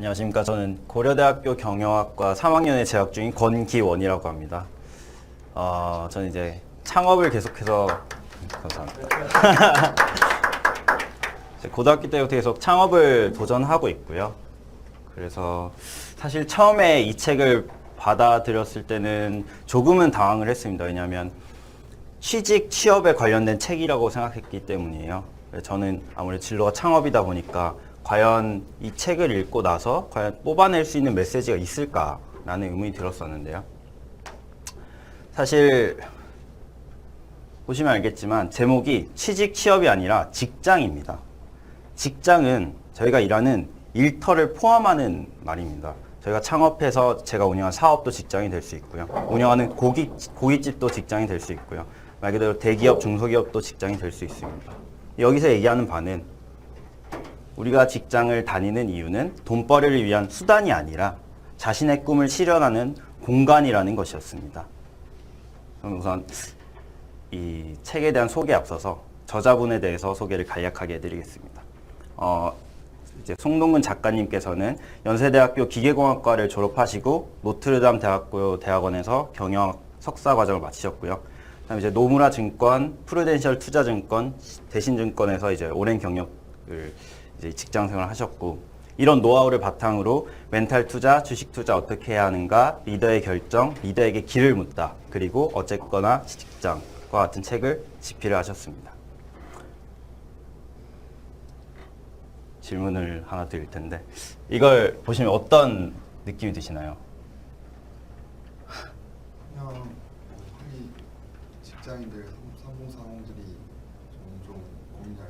안녕하십니까. 저는 고려대학교 경영학과 3학년에 재학 중인 권기원이라고 합니다. 어, 저는 이제 창업을 계속해서 감사합니다. 고등학교 때부터 계속 창업을 도전하고 있고요. 그래서 사실 처음에 이 책을 받아들였을 때는 조금은 당황을 했습니다. 왜냐하면 취직, 취업에 관련된 책이라고 생각했기 때문이에요. 저는 아무래도 진로가 창업이다 보니까 과연 이 책을 읽고 나서 과연 뽑아낼 수 있는 메시지가 있을까라는 의문이 들었었는데요. 사실 보시면 알겠지만 제목이 취직, 취업이 아니라 직장입니다. 직장은 저희가 일하는 일터를 포함하는 말입니다. 저희가 창업해서 제가 운영한 사업도 직장이 될 수 있고요. 운영하는 고기, 고깃집도 직장이 될 수 있고요. 말 그대로 대기업, 중소기업도 직장이 될 수 있습니다. 여기서 얘기하는 바는 우리가 직장을 다니는 이유는 돈벌이를 위한 수단이 아니라 자신의 꿈을 실현하는 공간이라는 것이었습니다. 우선 이 책에 대한 소개에 앞서서 저자분에 대해서 소개를 간략하게 해드리겠습니다. 어, 이제 송동근 작가님께서는 연세대학교 기계공학과를 졸업하시고 노트르담 대학교 대학원에서 경영 석사 과정을 마치셨고요. 그다음에 이제 노무라 증권, 프루덴셜 투자증권, 대신증권에서 이제 오랜 경력을 이제 직장 생활을 하셨고 이런 노하우를 바탕으로 멘탈 투자, 주식 투자 어떻게 해야 하는가, 리더의 결정, 리더에게 길을 묻다, 그리고 어쨌거나 직장과 같은 책을 집필을 하셨습니다. 질문을 하나 드릴 텐데 이걸 보시면 어떤 느낌이 드시나요? 그냥 뭐 흔히 직장인들 3040들이 종종 고민할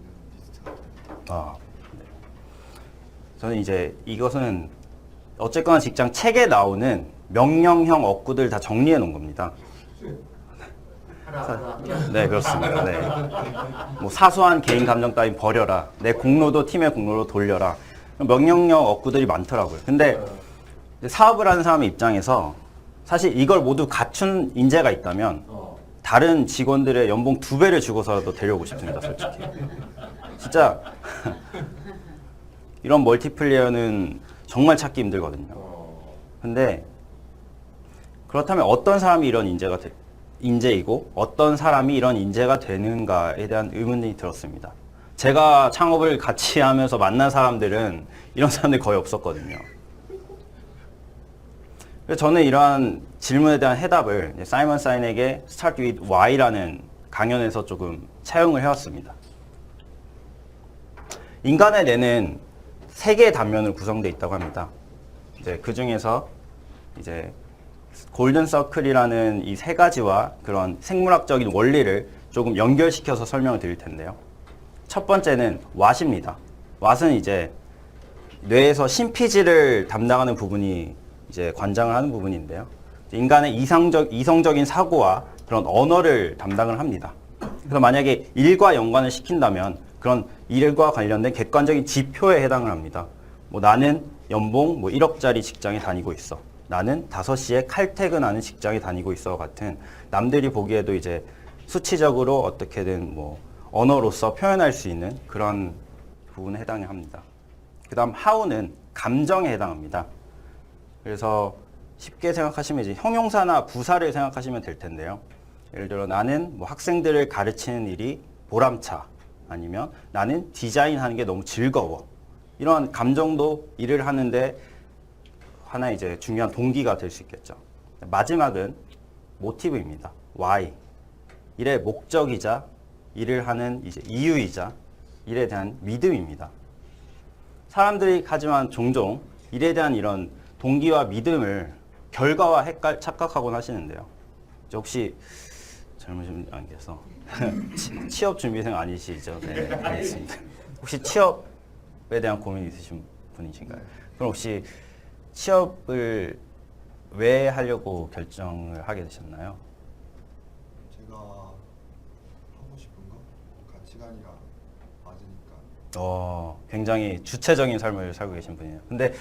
이런 리스트 같은 아, 네. 저는 이제 이것은 어쨌거나 직장 책에 나오는 명령형 억구들 다 정리해 놓은 겁니다. 네, 그렇습니다. 네. 뭐 사소한 개인 감정 따윈 버려라. 내 공로도 팀의 공로로 돌려라. 명령형 억구들이 많더라고요. 근데 사업을 하는 사람의 입장에서 사실 이걸 모두 갖춘 인재가 있다면 다른 직원들의 연봉 두 배를 주고서라도 데려오고 싶습니다, 솔직히. 진짜 이런 멀티플레이어는 정말 찾기 힘들거든요. 근데 그렇다면 어떤 사람이 이런 인재가 되, 인재이고 어떤 사람이 이런 인재가 되는가에 대한 의문이 들었습니다. 제가 창업을 같이 하면서 만난 사람들은 이런 사람들이 거의 없었거든요. 저는 이러한 질문에 대한 해답을 사이먼 사인에게 Start with Why라는 강연에서 조금 차용을 해왔습니다. 인간의 뇌는 세 개의 단면으로 구성되어 있다고 합니다. 이제 그 중에서 이제 골든 서클이라는 이 세 가지와 그런 생물학적인 원리를 조금 연결시켜서 설명을 드릴 텐데요. 첫 번째는 왓입니다. 왓은 이제 뇌에서 심피지를 담당하는 부분이 이제 관장을 하는 부분인데요. 인간의 이상적, 이성적인 사고와 그런 언어를 담당을 합니다. 그래서 만약에 일과 연관을 시킨다면 그런 일과 관련된 객관적인 지표에 해당을 합니다. 뭐 나는 연봉 뭐 1억짜리 직장에 다니고 있어. 나는 5시에 칼퇴근하는 직장에 다니고 있어 같은 남들이 보기에도 이제 수치적으로 어떻게든 뭐 언어로서 표현할 수 있는 그런 부분에 해당이 합니다. 그 다음 how는 감정에 해당합니다. 그래서 쉽게 생각하시면 이제 형용사나 부사를 생각하시면 될 텐데요. 예를 들어 나는 뭐 학생들을 가르치는 일이 보람차 아니면 나는 디자인하는 게 너무 즐거워 이런 감정도 일을 하는데 하나 이제 중요한 동기가 될 수 있겠죠. 마지막은 모티브입니다. why 일의 목적이자 일을 하는 이제 이유이자 일에 대한 믿음입니다. 사람들이 하지만 종종 일에 대한 이런 동기와 믿음을 결과와 헷갈 착각하곤 하시는데요. 혹시 젊으신 분께서 치- 취업 준비생 아니시죠? 네, 알겠습니다. 혹시 취업에 대한 고민 있으신 분이신가요? 그럼 혹시 취업을 왜 하려고 결정을 하게 되셨나요? 제가 하고 싶은 거 가치관이랑 맞으니까 어, 굉장히 주체적인 삶을 살고 계신 분이에요. 근데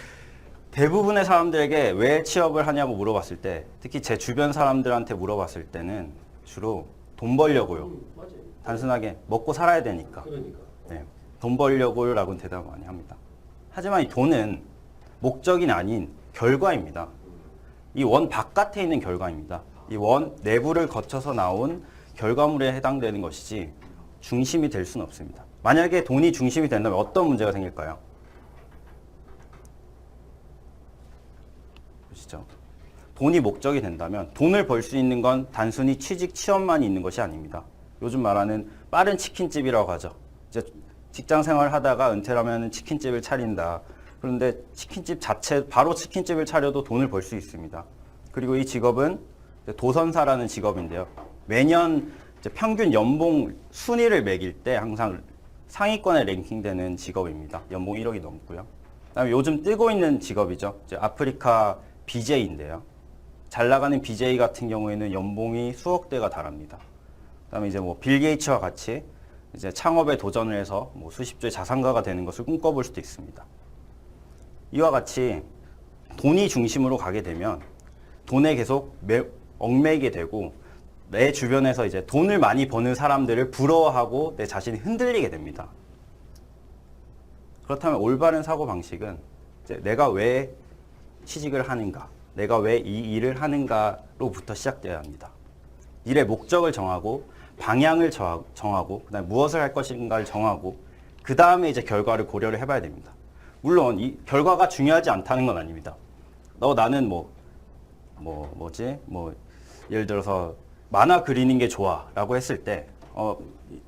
대부분의 사람들에게 왜 취업을 하냐고 물어봤을 때, 특히 제 주변 사람들한테 물어봤을 때는 주로 돈 벌려고요. 음, 맞아요. 단순하게 먹고 살아야 되니까. 그러니까. 네, 돈 벌려고라고는 대답 많이 합니다. 하지만 이 돈은 목적이 아닌 결과입니다. 이 원 바깥에 있는 결과입니다. 이 원 내부를 거쳐서 나온 결과물에 해당되는 것이지 중심이 될 수는 없습니다. 만약에 돈이 중심이 된다면 어떤 문제가 생길까요? 보시죠. 돈이 목적이 된다면 돈을 벌 수 있는 건 단순히 취직 취업만이 있는 것이 아닙니다. 요즘 말하는 빠른 치킨집이라고 하죠. 이제 직장 생활 하다가 은퇴하면 치킨집을 차린다. 그런데 치킨집 자체 바로 치킨집을 차려도 돈을 벌 수 있습니다. 그리고 이 직업은 도선사라는 직업인데요. 매년 평균 연봉 순위를 매길 때 항상 상위권에 랭킹되는 직업입니다. 연봉 1억이 넘고요. 그다음에 요즘 뜨고 있는 직업이죠. 아프리카 BJ인데요. 잘 나가는 BJ 같은 경우에는 연봉이 수억 대가 달합니다. 그다음에 이제 뭐 빌 게이츠와 같이 이제 창업에 도전을 해서 뭐 수십조의 자산가가 되는 것을 꿈꿔볼 수도 있습니다. 이와 같이 돈이 중심으로 가게 되면 돈에 계속 매, 얽매이게 되고 내 주변에서 이제 돈을 많이 버는 사람들을 부러워하고 내 자신이 흔들리게 됩니다. 그렇다면 올바른 사고 방식은 내가 왜 취직을 하는가, 내가 왜 이 일을 하는가로부터 시작돼야 합니다. 일의 목적을 정하고 방향을 정하- 정하고 그다음에 무엇을 할 것인가를 정하고 그 다음에 이제 결과를 고려를 해봐야 됩니다. 물론 이 결과가 중요하지 않다는 건 아닙니다. 너 나는 뭐 뭐 뭐지 뭐 예를 들어서 만화 그리는 게 좋아 라고 했을 때 어,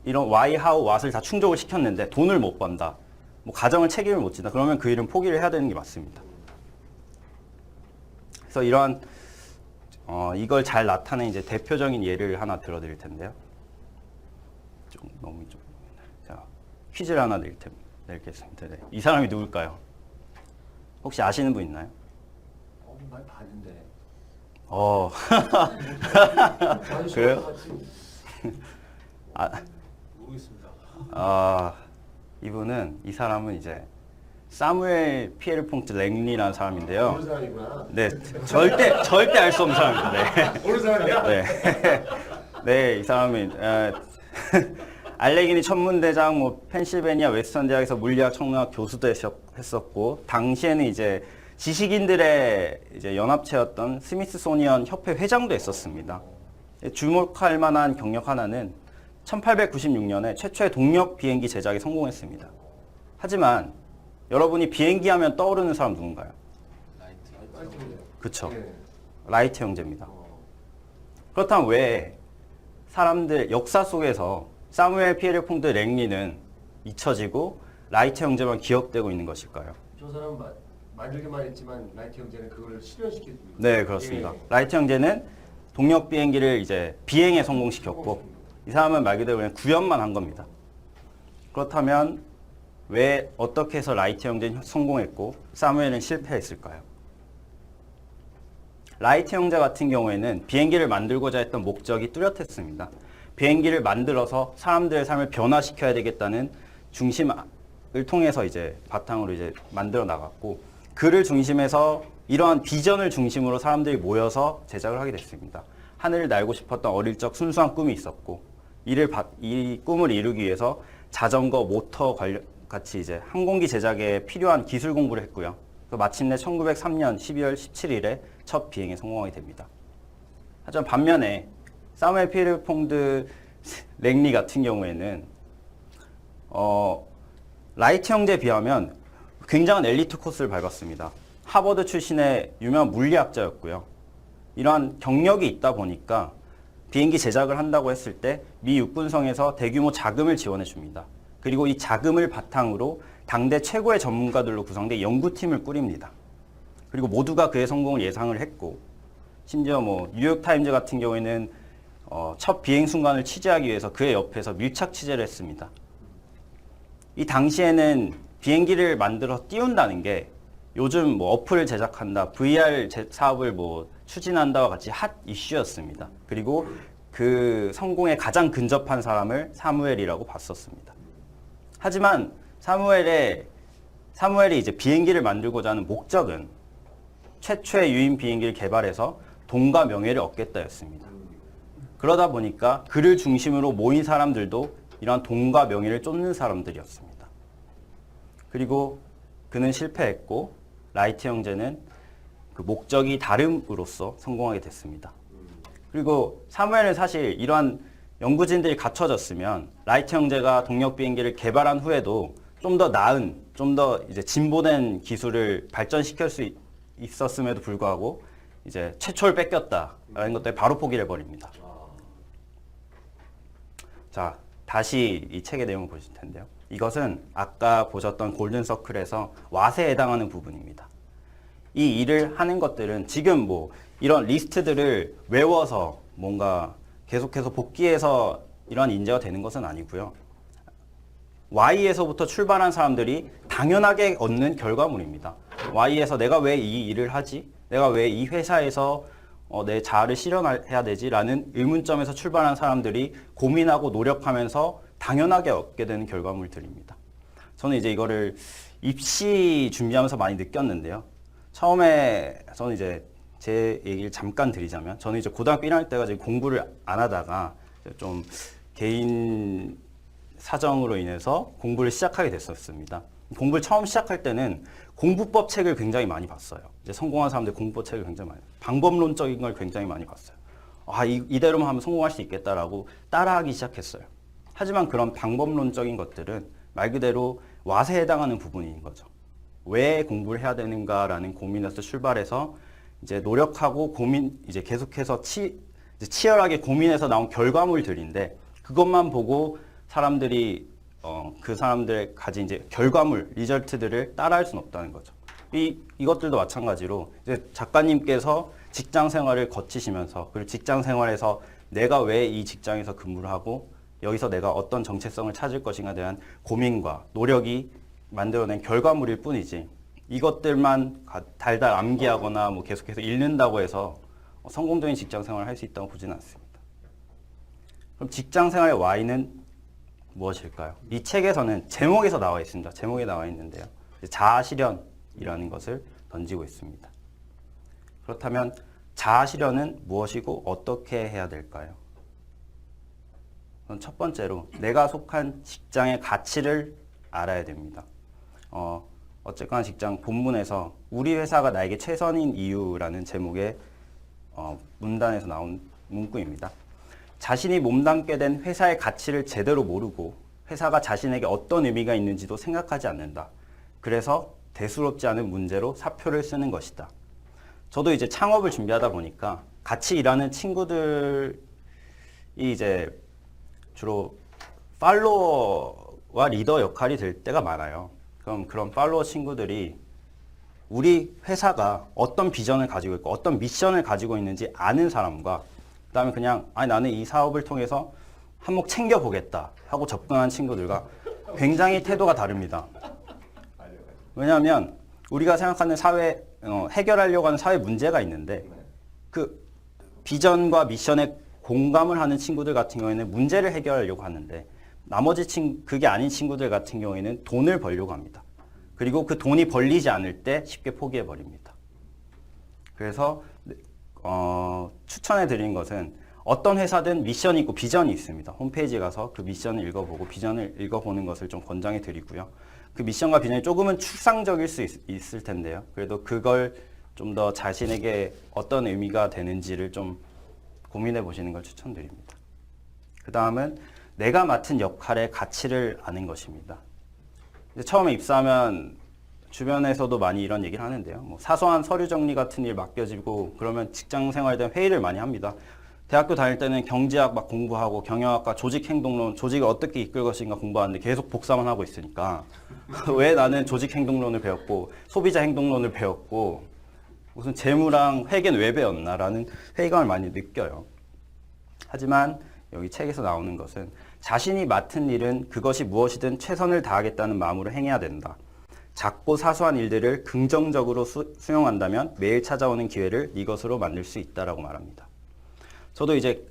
이런 why, how, what을 다 충족을 시켰는데 돈을 못 번다. 뭐 가정을 책임을 못 진다. 그러면 그 일은 포기를 해야 되는 게 맞습니다. 그래서 이러한 어, 이걸 잘 나타내는 이제 대표적인 예를 하나 들어드릴 텐데요. 좀 너무 좀 자, 퀴즈를 하나 낼 텐, 낼겠습니다. 네. 이 사람이 누굴까요? 혹시 아시는 분 있나요? 어, 많이 봤는데. 어, 그래요? 아, 모르겠습니다. 아, 이분은 이 사람은 이제 사무엘 피에르 퐁트 랭리라는 사람인데요. 사람이구나. 네, 절대 절대 알 수 없는 사람입니다. 네. 사람이야? 네. 네, 이 사람이 에, 알레기니 천문대장, 뭐 펜실베니아 웨스턴 대학에서 물리학 천문학 교수도 했었- 했었고 당시에는 이제 지식인들의 이제 연합체였던 스미스소니언 협회 회장도 했었습니다. 주목할 만한 경력 하나는 1896년에 최초의 동력 비행기 제작에 성공했습니다. 하지만 여러분이 비행기 하면 떠오르는 사람 누군가요? 라이트. 그쵸. 네. 라이트 형제입니다. 어, 그렇다면 왜 사람들 역사 속에서 사무엘 피에르 퐁드 랭리는 잊혀지고 라이트 형제만 기억되고 있는 것일까요? 저 사람 마, 만들기만 했지만 라이트 형제는 그걸 실현시켰 네, 그렇습니다. 예. 라이트 형제는 동력 비행기를 이제 비행에 성공시켰고 이 사람은 말 그대로 그냥 구현만 한 겁니다. 그렇다면 왜 어떻게 해서 라이트 형제는 성공했고 사무엘은 실패했을까요? 라이트 형제 같은 경우에는 비행기를 만들고자 했던 목적이 뚜렷했습니다. 비행기를 만들어서 사람들의 삶을 변화시켜야 되겠다는 중심을 통해서 이제 바탕으로 이제 만들어 나갔고 그를 중심해서 이러한 비전을 중심으로 사람들이 모여서 제작을 하게 됐습니다. 하늘을 날고 싶었던 어릴 적 순수한 꿈이 있었고 이를 바- 이 꿈을 이루기 위해서 자전거, 모터 관련 같이 이제 항공기 제작에 필요한 기술 공부를 했고요. 그 마침내 1903년 12월 17일에 첫 비행에 성공하게 됩니다. 하지만 반면에 사무엘 피에르 퐁드 랭리 같은 경우에는 어, 라이트 형제에 비하면 굉장한 엘리트 코스를 밟았습니다. 하버드 출신의 유명한 물리학자였고요. 이러한 경력이 있다 보니까 비행기 제작을 한다고 했을 때 미 육군성에서 대규모 자금을 지원해 줍니다. 그리고 이 자금을 바탕으로 당대 최고의 전문가들로 구성된 연구팀을 꾸립니다. 그리고 모두가 그의 성공을 예상을 했고 심지어 뭐 뉴욕 타임즈 같은 경우에는 어, 첫 비행 순간을 취재하기 위해서 그의 옆에서 밀착 취재를 했습니다. 이 당시에는 비행기를 만들어 띄운다는 게 요즘 뭐 어플을 제작한다, VR 제- 사업을 뭐 추진한다와 같이 핫 이슈였습니다. 그리고 그 성공에 가장 근접한 사람을 사무엘이라고 봤었습니다. 하지만 사무엘의 사무엘이 이제 비행기를 만들고자 하는 목적은 최초의 유인 비행기를 개발해서 돈과 명예를 얻겠다였습니다. 그러다 보니까 그를 중심으로 모인 사람들도 이러한 돈과 명예를 쫓는 사람들이었습니다. 그리고 그는 실패했고 라이트 형제는 그 목적이 다름으로써 성공하게 됐습니다. 그리고 사무엘은 사실 이러한 연구진들이 갖춰졌으면 라이트 형제가 동력 비행기를 개발한 후에도 좀 더 나은, 좀 더 이제 진보된 기술을 발전시킬 수 있- 있었음에도 불구하고 이제 최초를 뺏겼다라는 것 때문에 바로 포기를 해버립니다. 자, 다시 이 책의 내용을 보실 텐데요. 이것은 아까 보셨던 골든 서클에서 왓에 해당하는 부분입니다. 이 일을 하는 것들은 지금 뭐 이런 리스트들을 외워서 뭔가 계속해서 복귀해서 이런 인재가 되는 것은 아니고요. Y에서부터 출발한 사람들이 당연하게 얻는 결과물입니다. Y에서 내가 왜 이 일을 하지? 내가 왜 이 회사에서 어, 내 자아를 실현해야 되지 라는 의문점에서 출발한 사람들이 고민하고 노력하면서 당연하게 얻게 되는 결과물들입니다. 저는 이제 이거를 입시 준비하면서 많이 느꼈는데요. 처음에 저는 이제 제 얘기를 잠깐 드리자면 저는 이제 고등학교 1학년 때가 공부를 안 하다가 좀 개인 사정으로 인해서 공부를 시작하게 됐었습니다. 공부를 처음 시작할 때는 공부법 책을 굉장히 많이 봤어요. 이제 성공한 사람들 공부법 책을 굉장히 많이, 방법론적인 걸 굉장히 많이 봤어요. 아, 이, 이대로만 하면 성공할 수 있겠다라고 따라하기 시작했어요. 하지만 그런 방법론적인 것들은 말 그대로 왓에 해당하는 부분인 거죠. 왜 공부를 해야 되는가라는 고민에서 출발해서 이제 노력하고 고민 이제 계속해서 치, 이제 치열하게 고민해서 나온 결과물들인데 그것만 보고 사람들이 어, 그 사람들의 가진 이제 결과물, 리절트들을 따라할 수는 없다는 거죠. 이 이것들도 마찬가지로 이제 작가님께서 직장 생활을 거치시면서 그리고 직장 생활에서 내가 왜 이 직장에서 근무를 하고 여기서 내가 어떤 정체성을 찾을 것인가에 대한 고민과 노력이 만들어낸 결과물일 뿐이지 이것들만 가- 달달 암기하거나 뭐 계속해서 읽는다고 해서 성공적인 직장 생활을 할 수 있다고 보지는 않습니다. 그럼 직장 생활의 Y는 무엇일까요? 이 책에서는 제목에서 나와 있습니다. 제목에 나와 있는데요. 이제 자아 실현이라는 것을 던지고 있습니다. 그렇다면 자아 실현은 무엇이고 어떻게 해야 될까요? 첫 번째로 내가 속한 직장의 가치를 알아야 됩니다. 어, 어쨌거나 직장 본문에서 우리 회사가 나에게 최선인 이유라는 제목의 어, 문단에서 나온 문구입니다. 자신이 몸담게 된 회사의 가치를 제대로 모르고 회사가 자신에게 어떤 의미가 있는지도 생각하지 않는다. 그래서 대수롭지 않은 문제로 사표를 쓰는 것이다. 저도 이제 창업을 준비하다 보니까 같이 일하는 친구들이 이제 주로 팔로워와 리더 역할이 될 때가 많아요. 그럼 그런 팔로워 친구들이 우리 회사가 어떤 비전을 가지고 있고 어떤 미션을 가지고 있는지 아는 사람과 그다음에 그냥 아니 나는 이 사업을 통해서 한몫 챙겨 보겠다 하고 접근한 친구들과 굉장히 태도가 다릅니다. 왜냐하면 우리가 생각하는 사회 어, 해결하려고 하는 사회 문제가 있는데 그 비전과 미션에 공감을 하는 친구들 같은 경우에는 문제를 해결하려고 하는데 나머지 친 그게 아닌 친구들 같은 경우에는 돈을 벌려고 합니다. 그리고 그 돈이 벌리지 않을 때 쉽게 포기해 버립니다. 그래서 어, 추천해 드리는 것은 어떤 회사든 미션이 있고 비전이 있습니다. 홈페이지에 가서 그 미션을 읽어보고 비전을 읽어보는 것을 좀 권장해 드리고요. 그 미션과 비전이 조금은 추상적일 수 있, 을 텐데요. 그래도 그걸 좀 더 자신에게 어떤 의미가 되는지를 좀 고민해 보시는 걸 추천드립니다. 그 다음은 내가 맡은 역할의 가치를 아는 것입니다. 처음에 입사하면 주변에서도 많이 이런 얘기를 하는데요. 뭐 사소한 서류 정리 같은 일 맡겨지고 그러면 직장 생활에 대한 회의를 많이 합니다. 대학교 다닐 때는 경제학 막 공부하고 경영학과 조직행동론, 조직을 어떻게 이끌 것인가 공부하는데 계속 복사만 하고 있으니까 왜 나는 조직행동론을 배웠고 소비자 행동론을 배웠고 무슨 재무랑 회계는 왜 배웠나라는 회의감을 많이 느껴요. 하지만 여기 책에서 나오는 것은 자신이 맡은 일은 그것이 무엇이든 최선을 다하겠다는 마음으로 행해야 된다. 작고 사소한 일들을 긍정적으로 수, 수용한다면 매일 찾아오는 기회를 이것으로 만들 수 있다라고 말합니다. 저도 이제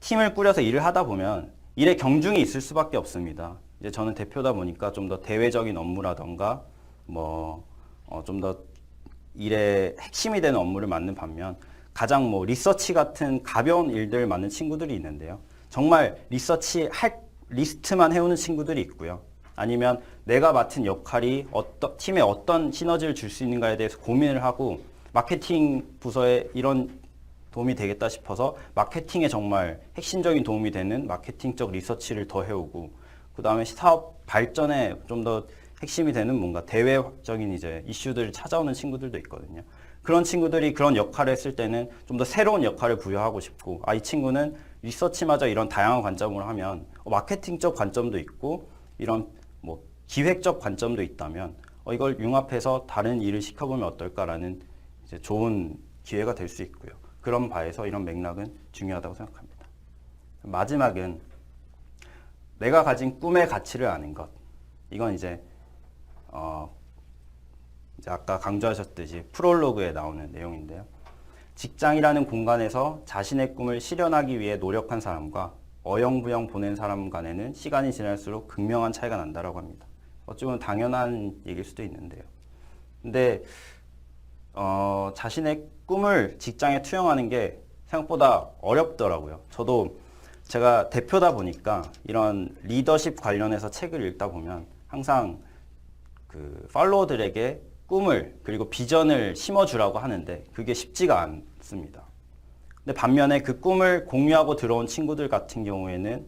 팀을 꾸려서 일을 하다 보면 일에 경중이 있을 수밖에 없습니다. 이제 저는 대표다 보니까 좀 더 대외적인 업무라던가 뭐좀더 일의 핵심이 되는 업무를 맡는 반면 가장 뭐 리서치 같은 가벼운 일들 맡는 친구들이 있는데요. 정말 리서치 할 리스트만 해오는 친구들이 있고요. 아니면 내가 맡은 역할이 어떤 팀에 어떤 시너지를 줄 수 있는가에 대해서 고민을 하고 마케팅 부서에 이런 도움이 되겠다 싶어서 마케팅에 정말 핵심적인 도움이 되는 마케팅적 리서치를 더 해오고 그 다음에 사업 발전에 좀 더 핵심이 되는 뭔가 대외적인 이제 이슈들을 찾아오는 친구들도 있거든요. 그런 친구들이 그런 역할을 했을 때는 좀 더 새로운 역할을 부여하고 싶고 아 이 친구는 리서치마저 이런 다양한 관점으로 하면 어, 마케팅적 관점도 있고 이런 뭐 기획적 관점도 있다면 어, 이걸 융합해서 다른 일을 시켜보면 어떨까라는 이제 좋은 기회가 될 수 있고요. 그런 바에서 이런 맥락은 중요하다고 생각합니다. 마지막은 내가 가진 꿈의 가치를 아는 것. 이건 이제 어 이제 아까 강조하셨듯이 프롤로그에 나오는 내용인데요. 직장이라는 공간에서 자신의 꿈을 실현하기 위해 노력한 사람과 어영부영 보낸 사람 간에는 시간이 지날수록 극명한 차이가 난다라고 합니다. 어찌 보면 당연한 얘기일 수도 있는데요. 근데 어, 자신의 꿈을 직장에 투영하는 게 생각보다 어렵더라고요. 저도 제가 대표다 보니까 이런 리더십 관련해서 책을 읽다 보면 항상 그 팔로워들에게 꿈을 그리고 비전을 심어주라고 하는데 그게 쉽지가 않 습니다. 근데 반면에 그 꿈을 공유하고 들어온 친구들 같은 경우에는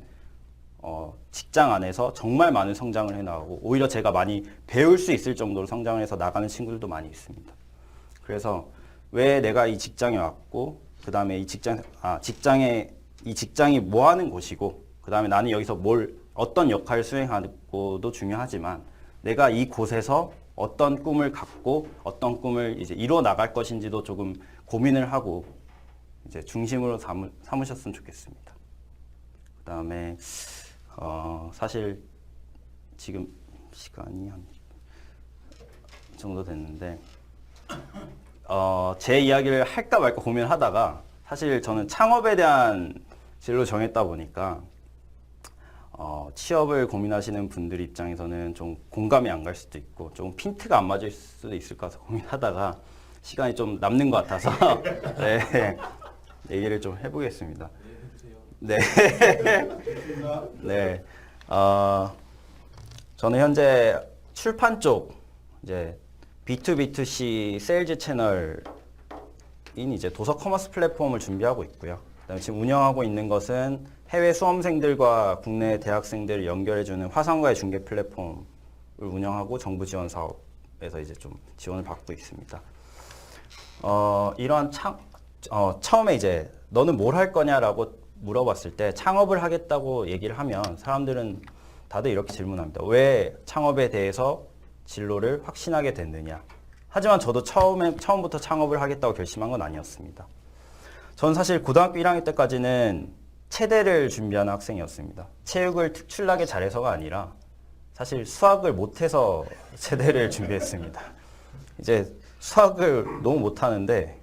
어, 직장 안에서 정말 많은 성장을 해나가고 오히려 제가 많이 배울 수 있을 정도로 성장을 해서 나가는 친구들도 많이 있습니다. 그래서 왜 내가 이 직장에 왔고 그 다음에 이 직장 아 직장에 이 직장이 뭐 하는 곳이고 그 다음에 나는 여기서 뭘 어떤 역할을 수행하고도 중요하지만 내가 이 곳에서 어떤 꿈을 갖고 어떤 꿈을 이제 이루어 나갈 것인지도 조금 고민을 하고 이제 중심으로 삼으, 삼으 셨으면 좋겠습니다. 그 다음에 어, 사실 지금 시간이 한이 정도 됐는데 어, 제 이야기를 할까 말까 고민하다가 사실 저는 창업에 대한 진로 정했다 보니까 어, 취업을 고민하시는 분들 입장에서는 좀 공감이 안 갈 수도 있고 좀 핀트가 안 맞을 수도 있을 것 같아서 고민하다가 시간이 좀 남는 것 같아서 네, 얘기를 좀 해보겠습니다. 네. 네. 어, 저는 현재 출판 쪽 이제 B2B2C 세일즈 채널인 이제 도서 커머스 플랫폼을 준비하고 있고요. 그다음에 지금 운영하고 있는 것은 해외 수험생들과 국내 대학생들을 연결해주는 화상과의 중개 플랫폼을 운영하고 정부 지원 사업에서 이제 좀 지원을 받고 있습니다. 어, 이런 창, 어, 처음에 이제 너는 뭘 할 거냐라고 물어봤을 때 창업을 하겠다고 얘기를 하면 사람들은 다들 이렇게 질문합니다. 왜 창업에 대해서 진로를 확신하게 됐느냐? 하지만 저도 처음에 처음부터 창업을 하겠다고 결심한 건 아니었습니다. 전 사실 고등학교 1학년 때까지는 체대를 준비하는 학생이었습니다. 체육을 특출나게 잘해서가 아니라 사실 수학을 못해서 체대를 준비했습니다. 이제 수학을 너무 못하는데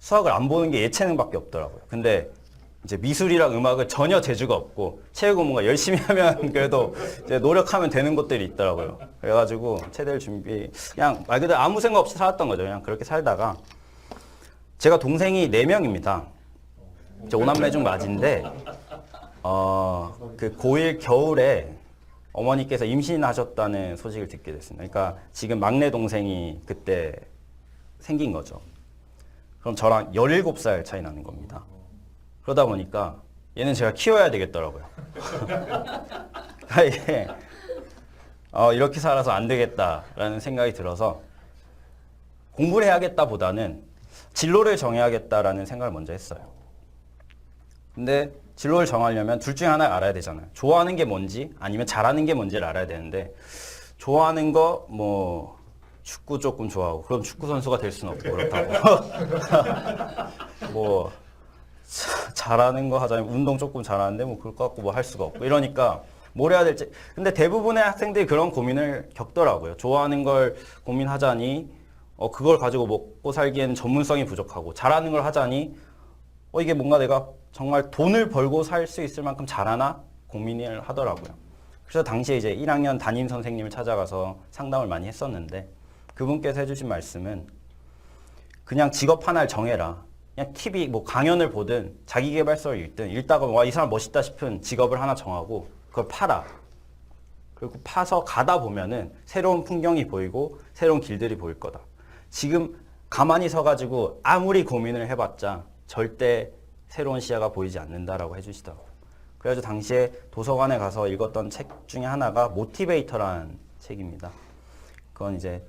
수학을 안 보는 게 예체능밖에 없더라고요. 근데 이제 미술이랑 음악을 전혀 재주가 없고 체육은 뭔가 열심히 하면 그래도 이제 노력하면 되는 것들이 있더라고요. 그래가지고 체대를 준비 그냥 말 그대로 아무 생각 없이 살았던 거죠. 그냥 그렇게 살다가 제가 동생이 4명입니다. 저 오남매 중 맞인데 어, 그 고1 겨울에 어머니께서 임신하셨다는 소식을 듣게 됐습니다. 그러니까 지금 막내 동생이 그때 생긴 거죠. 그럼 저랑 17살 차이 나는 겁니다. 그러다 보니까 얘는 제가 키워야 되겠더라고요. 이게 어, 이렇게 살아서 안 되겠다라는 생각이 들어서 공부를 해야겠다 보다는 진로를 정해야겠다라는 생각을 먼저 했어요. 근데 진로를 정하려면 둘 중에 하나 알아야 되잖아요. 좋아하는 게 뭔지 아니면 잘하는 게 뭔지를 알아야 되는데 좋아하는 거 뭐 축구 조금 좋아하고 그럼 축구 선수가 될 수는 없고 그렇다고 뭐 자- 잘하는 거 하자면 운동 조금 잘하는데 뭐 그럴 것 같고 뭐 할 수가 없고 이러니까 뭘 해야 될지 근데 대부분의 학생들이 그런 고민을 겪더라고요. 좋아하는 걸 고민하자니 어 그걸 가지고 먹고 살기에는 전문성이 부족하고 잘하는 걸 하자니 어 이게 뭔가 내가 정말 돈을 벌고 살 수 있을 만큼 잘하나 고민을 하더라고요. 그래서 당시에 이제 1학년 담임 선생님을 찾아가서 상담을 많이 했었는데 그분께서 해주신 말씀은 그냥 직업 하나를 정해라. 그냥 TV 뭐 강연을 보든 자기계발서를 읽든 읽다가 와 이 사람 멋있다 싶은 직업을 하나 정하고 그걸 팔아. 그리고 파서 가다 보면은 새로운 풍경이 보이고 새로운 길들이 보일 거다. 지금 가만히 서가지고 아무리 고민을 해봤자 절대 새로운 시야가 보이지 않는다라고 해주시더라고요. 그래가지고 당시에 도서관에 가서 읽었던 책 중에 하나가 모티베이터라는 책입니다. 그건 이제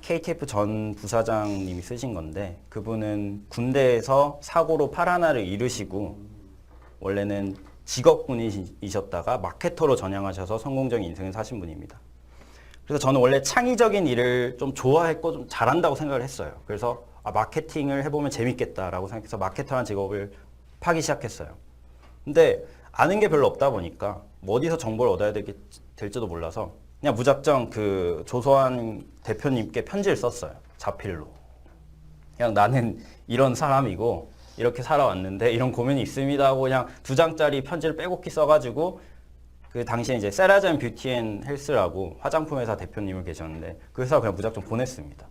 KTF 전 부사장님이 쓰신 건데 그분은 군대에서 사고로 팔 하나를 잃으시고 원래는 직업군이셨다가 마케터로 전향하셔서 성공적인 인생을 사신 분입니다. 그래서 저는 원래 창의적인 일을 좀 좋아했고 좀 잘한다고 생각을 했어요. 그래서 아, 마케팅을 해보면 재밌겠다라고 생각해서 마케터라는 직업을 파기 시작했어요. 근데 아는 게 별로 없다 보니까 뭐 어디서 정보를 얻어야 되겠, 될지도 몰라서 그냥 무작정 그 조소한 대표님께 편지를 썼어요. 자필로. 그냥 나는 이런 사람이고 이렇게 살아왔는데 이런 고민이 있습니다 하고 그냥 두 장짜리 편지를 빼곡히 써가지고 그 당시에 이제 세라젠 뷰티 앤 헬스라고 화장품 회사 대표님을 계셨는데 그 회사 그냥 무작정 보냈습니다.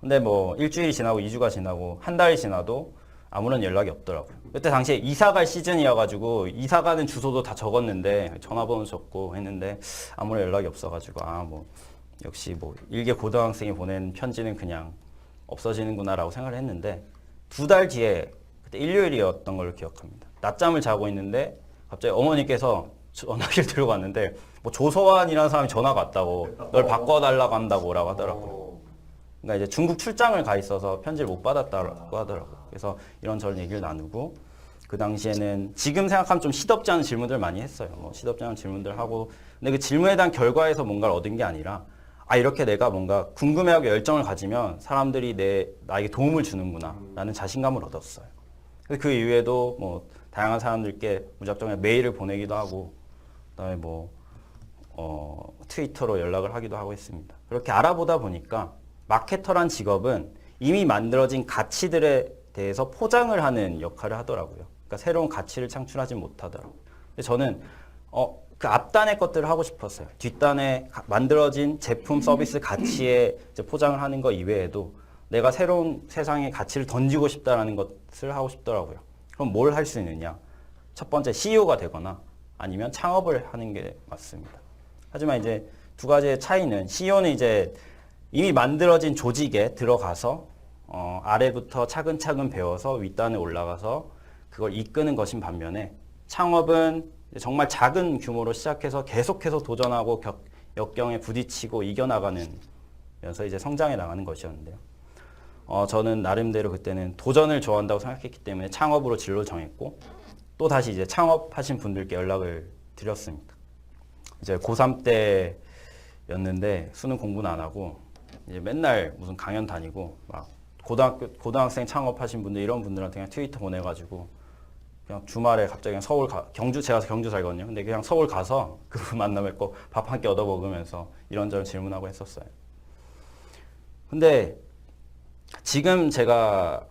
근데 뭐 일주일이 지나고 2주가 지나고 한 달이 지나도 아무런 연락이 없더라고요. 그때 당시에 이사 갈 시즌이어가지고 이사 가는 주소도 다 적었는데 전화번호 적고 했는데 아무런 연락이 없어가지고 아 뭐 역시 뭐 일개 고등학생이 보낸 편지는 그냥 없어지는구나라고 생각을 했는데 두 달 뒤에 그때 일요일이었던 걸로 기억합니다. 낮잠을 자고 있는데 갑자기 어머니께서 전화기를 들고 왔는데 뭐 조서환이라는 사람이 전화가 왔다고 널 바꿔달라고 한다고 라고 하더라고요. 어, 그러니까 이제 중국 출장을 가 있어서 편지를 못 받았다고 하더라고요. 그래서 이런저런 얘기를 나누고 그 당시에는 지금 생각하면 좀 시덥지 않은 질문들 많이 했어요. 뭐 시덥지 않은 질문들 하고 근데 그 질문에 대한 결과에서 뭔가를 얻은 게 아니라 아 이렇게 내가 뭔가 궁금해하고 열정을 가지면 사람들이 내 나에게 도움을 주는구나라는 자신감을 얻었어요. 그 이후에도 뭐 다양한 사람들께 무작정 메일을 보내기도 하고 그다음에 뭐 어, 트위터로 연락을 하기도 하고 했습니다. 그렇게 알아보다 보니까 마케터란 직업은 이미 만들어진 가치들에 대해서 포장을 하는 역할을 하더라고요. 그러니까 새로운 가치를 창출하지 못하더라고요. 저는 어, 그 앞단의 것들을 하고 싶었어요. 뒷단에 가- 만들어진 제품, 서비스 가치에 포장을 하는 것 이외에도 내가 새로운 세상에 가치를 던지고 싶다라는 것을 하고 싶더라고요. 그럼 뭘 할 수 있느냐? 첫 번째 CEO가 되거나 아니면 창업을 하는 게 맞습니다. 하지만 이제 두 가지의 차이는 CEO는 이제 이미 만들어진 조직에 들어가서 어, 아래부터 차근차근 배워서 윗단에 올라가서 그걸 이끄는 것인 반면에 창업은 정말 작은 규모로 시작해서 계속해서 도전하고 격, 역경에 부딪히고 이겨나가는 면서 이제 성장해 나가는 것이었는데요. 어, 저는 나름대로 그때는 도전을 좋아한다고 생각했기 때문에 창업으로 진로 정했고 또 다시 이제 창업하신 분들께 연락을 드렸습니다. 이제 고3 때였는데 수능 공부는 안 하고 이제 맨날 무슨 강연 다니고 막 고등학교 고등학생 창업하신 분들 이런 분들한테 그냥 트위터 보내가지고 그냥 주말에 갑자기 그냥 서울 가 경주 제가 경주 살거든요. 근데 그냥 서울 가서 그분 만나 뵙고 밥 한 끼 얻어 먹으면서 이런저런 질문하고 했었어요. 근데 지금 제가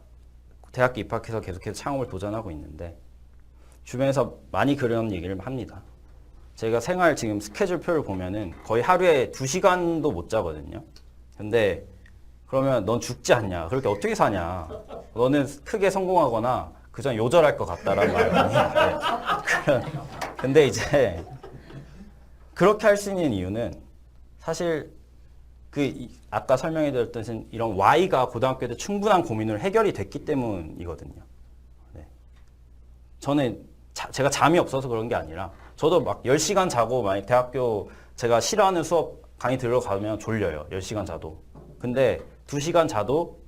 대학교 입학해서 계속해서 창업을 도전하고 있는데 주변에서 많이 그런 얘기를 합니다. 제가 생활 지금 스케줄 표를 보면은 거의 하루에 두 시간도 못 자거든요. 근데 그러면 넌 죽지 않냐? 그렇게 어떻게 사냐? 너는 크게 성공하거나 그전 요절할 것 같다라는 말을 많이 하는데. 근데 이제 그렇게 할 수 있는 이유는 사실 그 이- 아까 설명해 드렸던 이런 Y가 고등학교 때 충분한 고민으로 해결이 됐기 때문이거든요. 네. 저는 자- 제가 잠이 없어서 그런 게 아니라 저도 막 10시간 자고 만약 대학교 제가 싫어하는 수업 강의 들어가면 졸려요. 10시간 자도. 근데 2시간 자도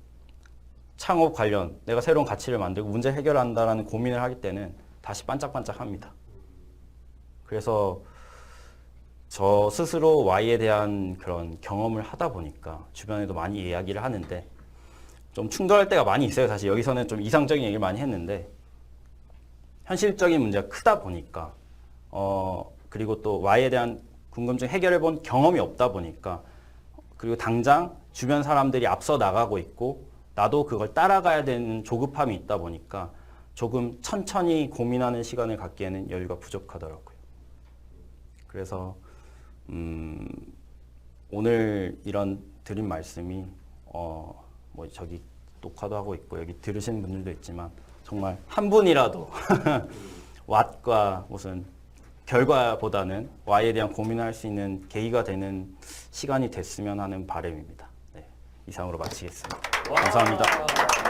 창업 관련 내가 새로운 가치를 만들고 문제 해결한다라는 고민을 하기 때는 다시 반짝반짝 합니다. 그래서 저 스스로 Y에 대한 그런 경험을 하다 보니까 주변에도 많이 이야기를 하는데 좀 충돌할 때가 많이 있어요. 사실 여기서는 좀 이상적인 얘기를 많이 했는데 현실적인 문제가 크다 보니까 어 그리고 또 Y에 대한 궁금증 해결해 본 경험이 없다 보니까 그리고 당장 주변 사람들이 앞서 나가고 있고 나도 그걸 따라가야 되는 조급함이 있다 보니까 조금 천천히 고민하는 시간을 갖기에는 여유가 부족하더라고요. 그래서 음, 오늘 이런 드린 말씀이 어, 뭐 저기 녹화도 하고 있고 여기 들으시는 분들도 있지만 정말 한 분이라도 왓과 무슨 결과보다는 Y에 대한 고민할 수 있는 계기가 되는 시간이 됐으면 하는 바람입니다. 이상으로 마치겠습니다. 감사합니다.